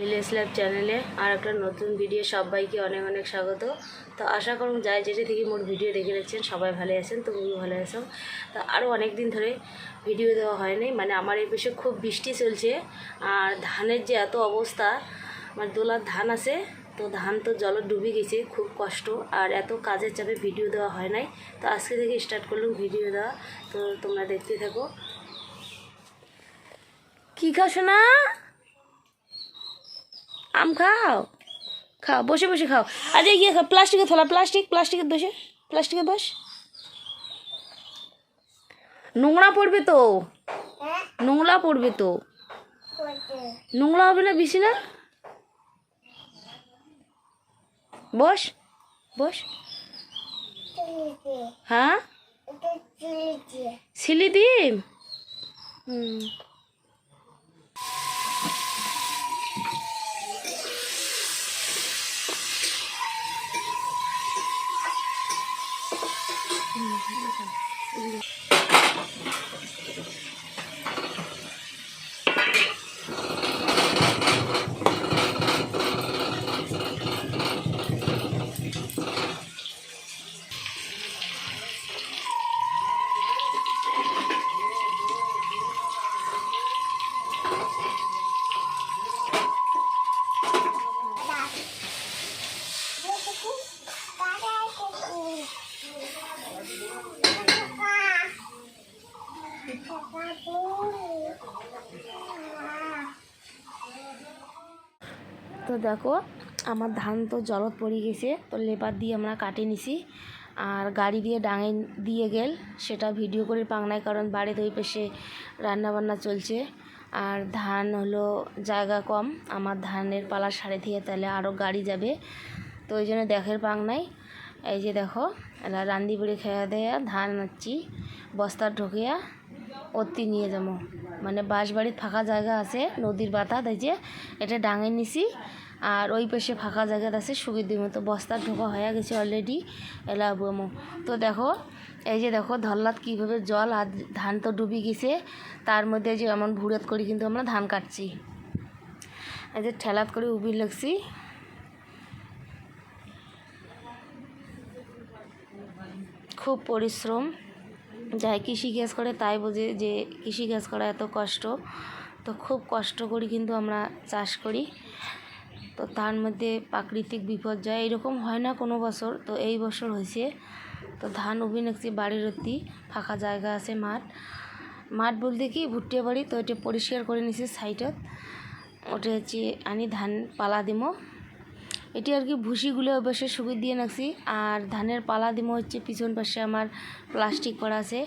Village life চ্যানেলে আর একটা নতুন ভিডিও সবাইকে অনেক অনেক স্বাগত। তো আশা করুন যাই যেটা থেকে মোর ভিডিও দেখে রেখেছেন সবাই ভালো আছেন, তুমিও ভালো আছো। তো আরও অনেক দিন ধরে ভিডিও দেওয়া হয়নি মানে আমার এই পাশে খুব বৃষ্টি চলছে, আর ধানের যে এত অবস্থা আমার দোলার ধান আছে, তো ধান তো জল ডুবে গেছে, খুব কষ্ট, আর এত কাজের চাপে ভিডিও দেওয়া হয় নাই। তো আজকে থেকে স্টার্ট করলাম ভিডিও দেওয়া, তো তোমরা দেখতে থাকো। কী খাস না আম খাও। খাও বসে বসে খাও। গিয়ে খাও? প্লাস্টিকের থালা প্লাস্টিক প্লাস্টিকের দোষে? প্লাস্টিকের বস? নোংরা পড়বে তো। নোংরা পড়বে তো। নোংরা হবে না বেশি না? বস বস। হ্যাঁ? সিলি ডিম? হুম। তো দেখো, আমার ধান তো জলত পড়ে গেছে, তো লেবার দিয়ে আমরা কাটে নিছি। আর গাড়ি দিয়ে ডাঙে দিয়ে গেল, সেটা ভিডিও করে পাংনায় কারণ বাড়িতে ওই পাশে রান্নাবান্না চলছে। আর ধান হলো জায়গা কম, আমার ধানের পালা সারে দিয়ে তাহলে আরও গাড়ি যাবে। তো ওই জন্য দেখের পাংনাই এই যে দেখো রান্দি বেড়ে খেয়া দেয়া, ধান নাচ্ছি বস্তা ঢুকিয়া অতি নিয়ে যাব মানে বাঁশবাড়ির ফাঁকা জায়গা আছে, নদীর বাতাত এই যে এটা ডাঙে নিছি, আর ওই পাশে ফাঁকা জায়গা আছে সুবিধে মতো বস্তা ঢোকা হয়ে গেছে অলরেডি এলা বমো। তো দেখো, এই যে দেখো ধল্লাত কীভাবে জল আর ধান তো ডুবে গেছে, তার মধ্যে যে এমন ভুড়েত করি কিন্তু আমরা ধান কাটছি। এই যে ঠেলাত করে উবির লাগছি। খুব পরিশ্রম। যাই কৃষিকাজ করে তাই বোঝে যে কৃষিকাজ করা এত কষ্ট। তো খুব কষ্ট করি কিন্তু আমরা চাষ করি। তো তার মধ্যে প্রাকৃতিক বিপর্যয় এরকম হয় না কোনো বছর। তো এই বছর হয়েছে। তো ধান উবি নাকছি বাড়ির অতি ফাঁকা জায়গা আছে মাঠ। মাঠ বলতে কি? ভুট্টিয়া বাড়ি। তো এটা পরিষ্কার করে নিছি সাইডত। ওটা হচ্ছে আনি ধান পালা দিমো এটি আর কি ভুসিগুলো অবশ্য সুবিধ দিয়ে রাখছি আর ধানের পালা দিমো হচ্ছে পিছন পাশে আমার প্লাস্টিক করা আছে।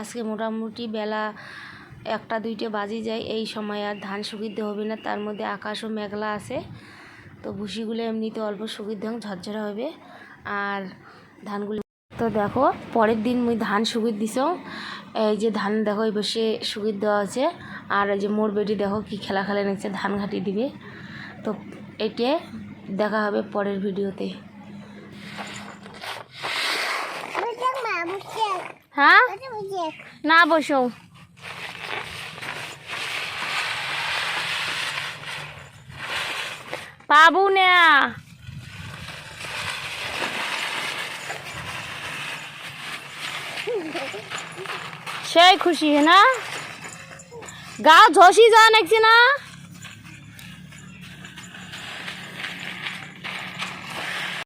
আজকে মোটামুটি বেলা একটা, দুইটা বাজে যায়। এই সময় আর ধান সুবিধে হবে না, তার মধ্যে আকাশও মেঘলা আছে। তো ভুসিগুলো এমনিতে অল্প সুবিধে ঝরঝরা হবে। আর ধানগুলো তো দেখো, পরের দিন মুই ধান সুগির দিছ। এই যে ধান দেখো, এই বসে দেওয়া আছে। আর এই যে মোর বেটি দেখো কি খেলা খেলা নিচ্ছে ধান ঘাটি দিবে। তো এটে দেখা হবে পরের ভিডিওতে। হ্যাঁ? না বসো। পাবু না। সেই খুশি है ना গাও ঝসি যা নাকছি না?